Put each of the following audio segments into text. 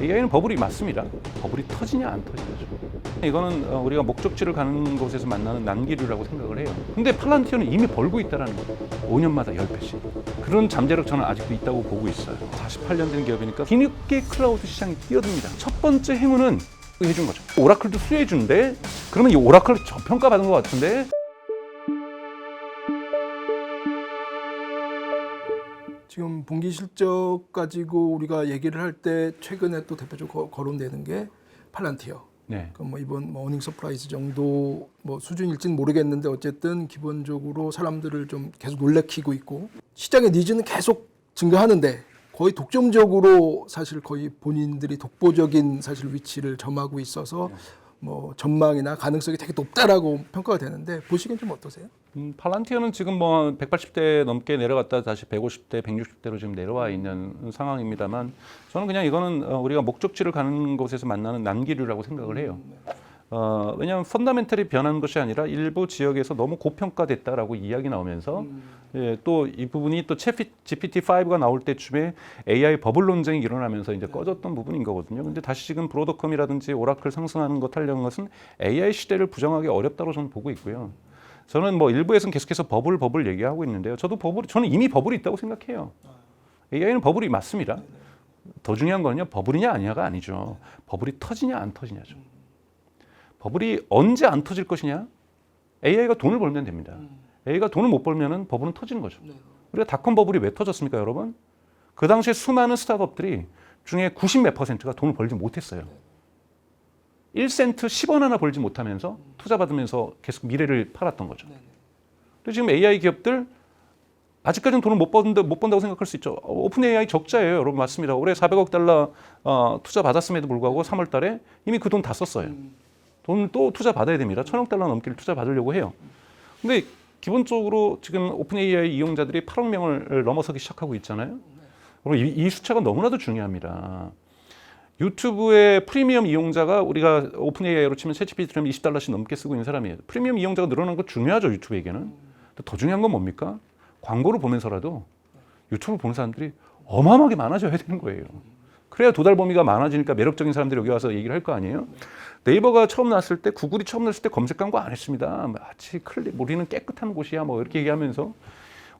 AI는 버블이 맞습니다. 버블이 터지냐 안 터지냐죠. 이거는 어, 우리가 목적지를 가는 곳에서 만나는 난기류라고 생각을 해요. 근데 팔란티어는 이미 벌고 있다는 거예요. 5년마다 10배씩. 그런 잠재력 저는 아직도 있다고 보고 있어요. 48년 된 기업이니까 뒤늦게 클라우드 시장이 뛰어듭니다. 첫 번째 행운은 해준 거죠. 오라클도 수혜준데 그러면 이 오라클 저평가 받은 것 같은데 분기 실적 가지고 우리가 얘기를 할 때 최근에 또 대표적으로 거- 거론되는 게 팔란티어. 네. 그럼 뭐 이번 뭐 어닝 서프라이즈 정도 뭐 수준일지는 모르겠는데 어쨌든 기본적으로 사람들을 좀 계속 놀래키고 있고 시장의 니즈는 계속 증가하는데 거의 독점적으로 사실 거의 본인들이 독보적인 사실 위치를 점하고 있어서 뭐 전망이나 가능성이 되게 높다라고 평가가 되는데 보시기엔 좀 어떠세요? 음, 팔란티어는 지금 뭐 180대 넘게 내려갔다 다시 150대, 160대로 지금 내려와 있는 상황입니다만 저는 그냥 이거는 어, 우리가 목적지를 가는 곳에서 만나는 난기류라고 생각을 해요. 어, 왜냐하면 펀다멘털이 변한 것이 아니라 일부 지역에서 너무 고평가됐다라고 이야기 나오면서 예, 또 이 부분이 또 채피, GPT-5가 나올 때쯤에 AI 버블 논쟁이 일어나면서 이제 꺼졌던 부분인 거거든요. 근데 다시 지금 브로더컴이라든지 오라클 상승하는 것 하려는 것은 AI 시대를 부정하기 어렵다고 저는 보고 있고요. 저는 뭐 일부에서는 계속해서 버블 버블 얘기하고 있는데요. 저도 버블 저는 이미 버블이 있다고 생각해요. AI는 버블이 맞습니다. 더 중요한 거는요. 버블이냐 아니냐가 아니죠. 버블이 터지냐 안 터지냐죠. 버블이 언제 안 터질 것이냐? AI가 돈을 벌면 됩니다. AI가 돈을 못 벌면은 버블은 터지는 거죠. 우리가 닷컴 버블이 왜 터졌습니까, 여러분? 그 당시에 수많은 스타트업들이 중에 90 몇 퍼센트가 돈을 벌지 못했어요. 1센트 10원 하나 벌지 못하면서 투자 받으면서 계속 미래를 팔았던 거죠. 근데 지금 AI 기업들 아직까지는 돈을 못 번다 못 번다고 생각할 수 있죠. 어, 오픈 AI 적자예요, 여러분 맞습니다. 올해 400억 달러 어, 투자 받았음에도 불구하고 3월 달에 이미 그 돈 다 썼어요. 돈 또 투자 받아야 됩니다. 천억 달러 넘기를 투자 받으려고 해요. 근데 기본적으로 지금 오픈 AI 이용자들이 8억 명을 넘어서기 시작하고 있잖아요. 그럼 이, 이 숫자가 너무나도 중요합니다. 유튜브의 프리미엄 이용자가 우리가 오픈 AI로 치면 챗GPT라면 20달러씩 넘게 쓰고 있는 사람이에요. 프리미엄 이용자가 늘어나는 거 중요하죠, 유튜브에게는. 더 중요한 건 뭡니까? 광고를 보면서라도 유튜브 보는 사람들이 어마어마하게 많아져야 되는 거예요. 그래야 도달 범위가 많아지니까 매력적인 사람들이 여기 와서 얘기를 할 거 아니에요? 네이버가 처음 났을 때, 구글이 처음 났을 때 검색 광고 안 했습니다. 마치 클릭, 우리는 깨끗한 곳이야, 뭐 이렇게 얘기하면서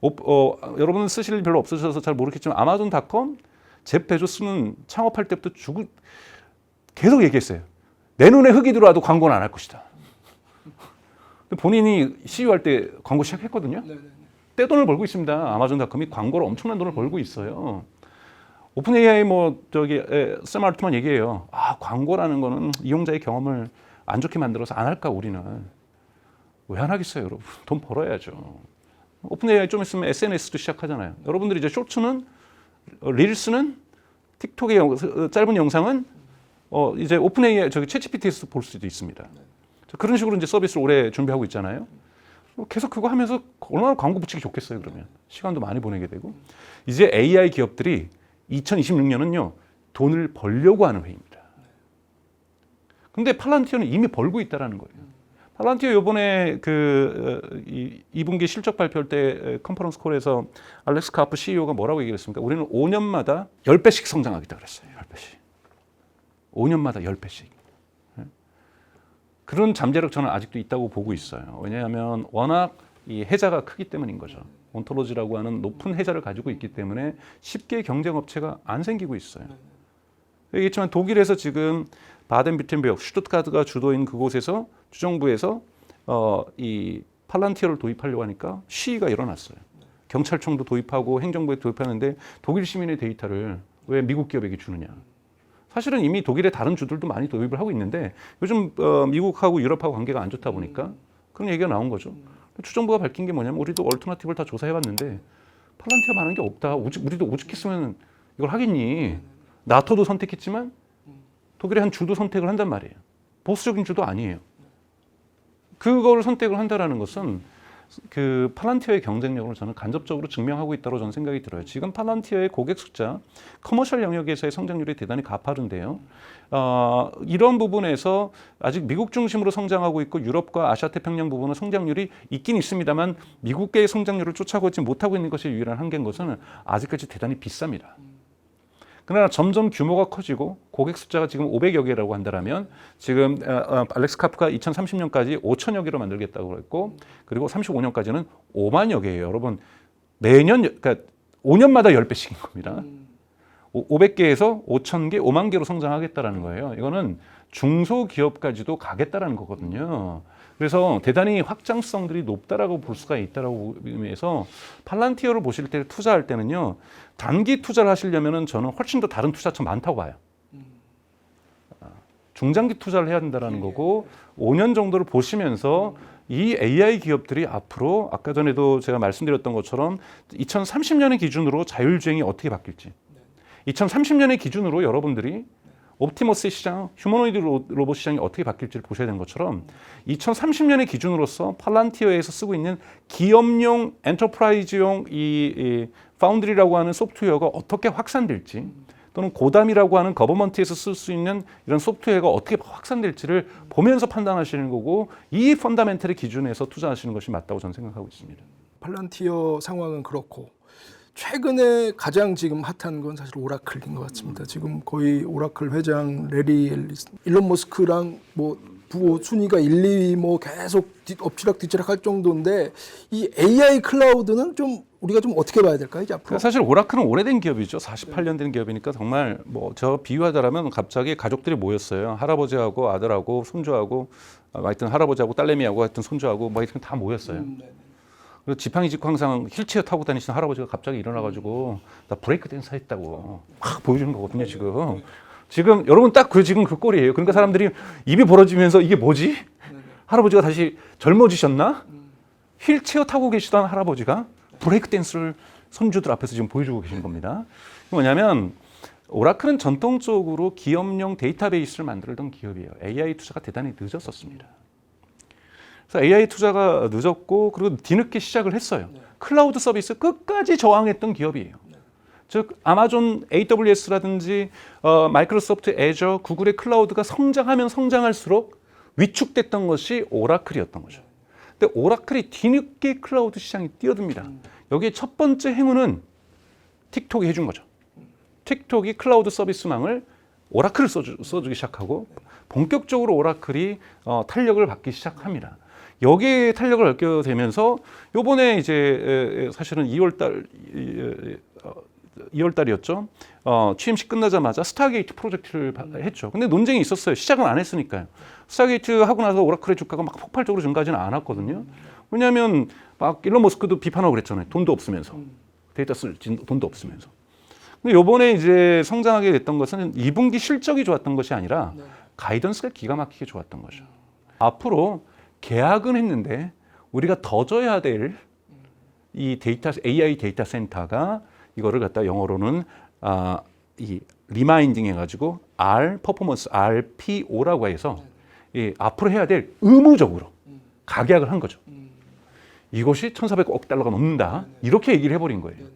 어, 어, 여러분은 쓰실 일 별로 없으셔서 잘 모르겠지만 아마존닷컴 제 베조스는 창업할 때부터 죽을 계속 얘기했어요. 내 눈에 흙이 들어와도 광고는 안 할 것이다. 본인이 CEO 할 때 광고 시작했거든요. 떼돈을 벌고 있습니다. 아마존닷컴이 광고로 엄청난 돈을 벌고 있어요. 오픈 AI 뭐 저기 에, 샘 알트만 얘기해요. 아 광고라는 거는 이용자의 경험을 안 좋게 만들어서 안 할까 우리는 왜 안 하겠어요, 여러분? 돈 벌어야죠. 오픈 AI 좀 있으면 SNS도 시작하잖아요. 여러분들이 이제 쇼츠는 어, 릴스는 틱톡의 영- 어, 짧은 영상은 어, 이제 오픈 AI 저기 챗GPT에서 볼 수도 있습니다. 자, 그런 식으로 이제 서비스를 오래 준비하고 있잖아요. 어, 계속 그거 하면서 얼마나 광고 붙이기 좋겠어요, 그러면. 시간도 많이 보내게 되고. 이제 AI 기업들이 2026년은요, 돈을 벌려고 하는 회의입니다. 근데 팔란티어는 이미 벌고 있다라는 거예요. 팔란티어 요번에 그 어, 이, 2분기 실적 발표할 때 컨퍼런스 콜에서 알렉스 카프 CEO가 뭐라고 얘기했습니까? 우리는 5년마다 10배씩 성장하겠다 그랬어요. 10배씩. 5년마다 10배씩. 그런 잠재력 저는 아직도 있다고 보고 있어요. 왜냐하면 워낙 이 해자가 크기 때문인 거죠. 온토로지라고 하는 높은 해자를 가지고 있기 때문에 쉽게 경쟁 업체가 안 생기고 있어요. 얘기했지만 독일에서 지금 바덴뷰텐베르, 슈투트가트가 주도인 그곳에서 주정부에서 어, 이 팔란티어를 도입하려고 하니까 시위가 일어났어요. 경찰청도 도입하고 행정부에 도입하는데 독일 시민의 데이터를 왜 미국 기업에게 주느냐? 사실은 이미 독일의 다른 주들도 많이 도입을 하고 있는데 요즘 어, 미국하고 유럽하고 관계가 안 좋다 보니까 그런 얘기가 나온 거죠. 주정부가 밝힌 게 뭐냐면 우리도 얼터너티브를 다 조사해봤는데 팔란티어 많은 게 없다. 오직, 우리도 오죽했으면 이걸 하겠니? 나토도 선택했지만 독일의 한 주도 선택을 한단 말이에요. 보수적인 주도 아니에요. 그걸 선택을 한다라는 것은 그 팔란티어의 경쟁력을 저는 간접적으로 증명하고 있다고 저는 생각이 들어요. 지금 팔란티어의 고객 숫자, 커머셜 영역에서의 성장률이 대단히 가파른데요. 어, 이런 부분에서 아직 미국 중심으로 성장하고 있고 유럽과 아시아 태평양 부분은 성장률이 있긴 있습니다만 미국의 성장률을 쫓아오지 못하고 있는 것이 유일한 한계인 것은 아직까지 대단히 비쌉니다. 그러나 점점 규모가 커지고 고객 숫자가 지금 500여 개라고 한다면 지금 어, 어, 알렉스 카프가 2030년까지 5천여 개로 만들겠다고 그랬고 그리고 35년까지는 5만여 개예요. 여러분 매년 그러니까 5년마다 10배씩인 겁니다. 500개에서 5천 개, 5만 개로 성장하겠다라는 거예요. 이거는 중소기업까지도 가겠다라는 거거든요. 그래서 대단히 확장성들이 높다라고 볼 수가 있다라고 의미해서 팔란티어를 보실 때 투자할 때는요 단기 투자를 하시려면은 저는 훨씬 더 다른 투자처 많다고 봐요. 아, 중장기 투자를 해야 된다라는 거고 5년 정도를 보시면서 이 AI 기업들이 앞으로 아까 전에도 제가 말씀드렸던 것처럼 2030년의 기준으로 자율주행이 어떻게 바뀔지 2030년의 기준으로 여러분들이 옵티머스 시장, 휴머노이드 로- 로봇 시장이 어떻게 바뀔지를 보셔야 되는 것처럼 2030년의 기준으로서 팔란티어에서 쓰고 있는 기업용 엔터프라이즈용 이, 이 파운드리라고 하는 소프트웨어가 어떻게 확산될지 또는 고담이라고 하는 거버먼트에서 쓸 수 있는 이런 소프트웨어가 어떻게 확산될지를 보면서 판단하시는 거고 이 펀다멘털의 기준에서 투자하시는 것이 맞다고 저는 생각하고 있습니다. 팔란티어 상황은 그렇고 최근에 가장 지금 핫한 건 사실 오라클인 것 같습니다. 지금 거의 오라클 회장 레리 앨리스, 일론 머스크랑 뭐 부호 순위가 1, 2위 뭐 계속 뒤- 엎치락 뒤치락 할 정도인데 이 AI 클라우드는 좀 우리가 좀 어떻게 봐야 될까요? 이제 앞으로 사실 오라클은 오래된 기업이죠. 48년 된 기업이니까 정말 뭐 저 비유하자라면 갑자기 가족들이 모였어요. 할아버지하고 아들하고 손주하고 아, 하여튼 할아버지하고 딸내미하고 하여튼 손주하고 뭐 하여튼 다 모였어요. 그리고 지팡이 짚고 항상 휠체어 타고 다니시는 할아버지가 갑자기 일어나가지고 나 브레이크 댄스 했다고 막 보여주는 거거든요 지금. 지금 여러분 딱 그 지금 그 꼴이에요. 그러니까 사람들이 입이 벌어지면서 이게 뭐지? 할아버지가 다시 젊어지셨나? 휠체어 타고 계시던 할아버지가 브레이크 댄스를 손주들 앞에서 지금 보여주고 계신 겁니다. 뭐냐면 오라클은 전통적으로 기업용 데이터베이스를 만들던 기업이에요. AI 투자가 대단히 늦었었습니다. 그래서 AI 투자가 늦었고 그리고 뒤늦게 시작을 했어요. 클라우드 서비스 끝까지 저항했던 기업이에요. 즉 아마존 AWS라든지 어, 마이크로소프트 애저, 구글의 클라우드가 성장하면 성장할수록 위축됐던 것이 오라클이었던 거죠. 근데 오라클이 뒤늦게 클라우드 시장에 뛰어듭니다. 여기에 첫 번째 행운은 틱톡이 해준 거죠. 틱톡이 클라우드 서비스망을 오라클을 써주, 써주기 시작하고 본격적으로 오라클이 어, 탄력을 받기 시작합니다. 여기에 탄력을 얻게 되면서 요번에 이제 사실은 2월 달 2월 달이었죠. 어, 취임식 끝나자마자 스타게이트 프로젝트를 바- 했죠. 근데 논쟁이 있었어요. 시작은 안 했으니까요. 스타게이트 하고 나서 오라클의 주가가 막 폭발적으로 증가하지는 않았거든요. 왜냐하면 막 일론 머스크도 비판하고 그랬잖아요. 돈도 없으면서 데이터 쓸 진- 돈도 없으면서. 근데 요번에 이제 성장하게 됐던 것은 2분기 실적이 좋았던 것이 아니라 가이던스가 기가 막히게 좋았던 거죠. 앞으로 계약은 했는데 우리가 더 줘야 될 이 데이터 AI 데이터 센터가 이거를 갖다 영어로는 아, 이 리마인딩 해가지고 R 퍼포먼스 RPO라고 해서 이 앞으로 해야 될 의무적으로 가계약을 한 거죠. 이것이 1,400억 달러가 넘는다. 이렇게 얘기를 해버린 거예요.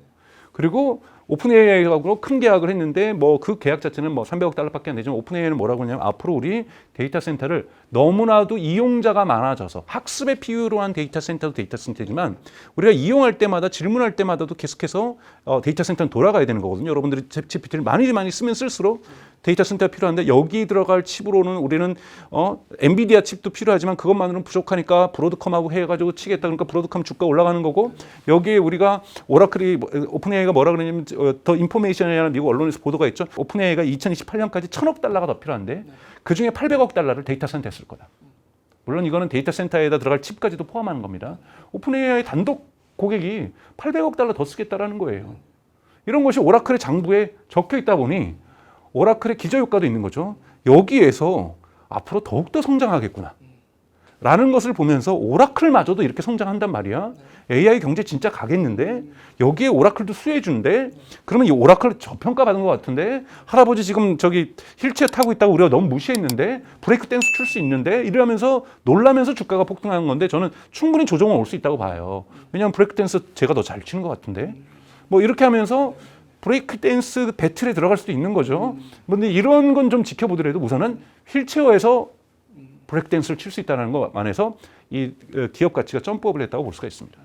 그리고 오픈AI하고 큰 계약을 했는데 뭐 그 계약 자체는 뭐 300억 달러밖에 안 되지만 오픈AI는 뭐라고 하냐면 앞으로 우리 데이터 센터를 너무나도 이용자가 많아져서 학습에 필요로 한 데이터 센터도 데이터 센터지만 우리가 이용할 때마다 질문할 때마다도 계속해서 어, 데이터 센터는 돌아가야 되는 거거든요. 여러분들이 GPT를 많이 많이 쓰면 쓸수록 데이터 센터가 필요한데 여기 들어갈 칩으로는 우리는 어, 엔비디아 칩도 필요하지만 그것만으로는 부족하니까 브로드컴하고 해가지고 치겠다 그러니까 브로드컴 주가 올라가는 거고 여기에 우리가 오라클이 뭐, 오픈AI가 뭐라 그러냐면 어, 더 인포메이션이라는 미국 언론에서 보도가 있죠. 오픈AI가 2028년까지 천억 달러가 더 필요한데 그 중에 800억 달러를 데이터 센터에 쓸 거다. 물론 이거는 데이터 센터에다 들어갈 칩까지도 포함하는 겁니다. 오픈AI 단독 고객이 800억 달러 더 쓰겠다라는 거예요. 이런 것이 오라클의 장부에 적혀 있다 보니 오라클의 기저 효과도 있는 거죠. 여기에서 앞으로 더욱더 성장하겠구나. 라는 것을 보면서 오라클마저도 이렇게 성장한단 말이야. AI 경제 진짜 가겠는데 여기에 오라클도 수혜주인데 그러면 이 오라클 저평가 받은 것 같은데 할아버지 지금 저기 힐체어 타고 있다고 우리가 너무 무시했는데 브레이크 댄스 출 수 있는데 이러면서 놀라면서 주가가 폭등하는 건데 저는 충분히 조정은 올 수 있다고 봐요. 왜냐하면 브레이크 댄스 제가 더 잘 치는 것 같은데 뭐 이렇게 하면서 브레이크 댄스 배틀에 들어갈 수도 있는 거죠. 근데 이런 건 좀 지켜보더라도 우선은 휠체어에서 브레이크 댄스를 칠 수 있다는 것 안에서 이 어, 기업 가치가 점프업을 했다고 볼 수가 있습니다.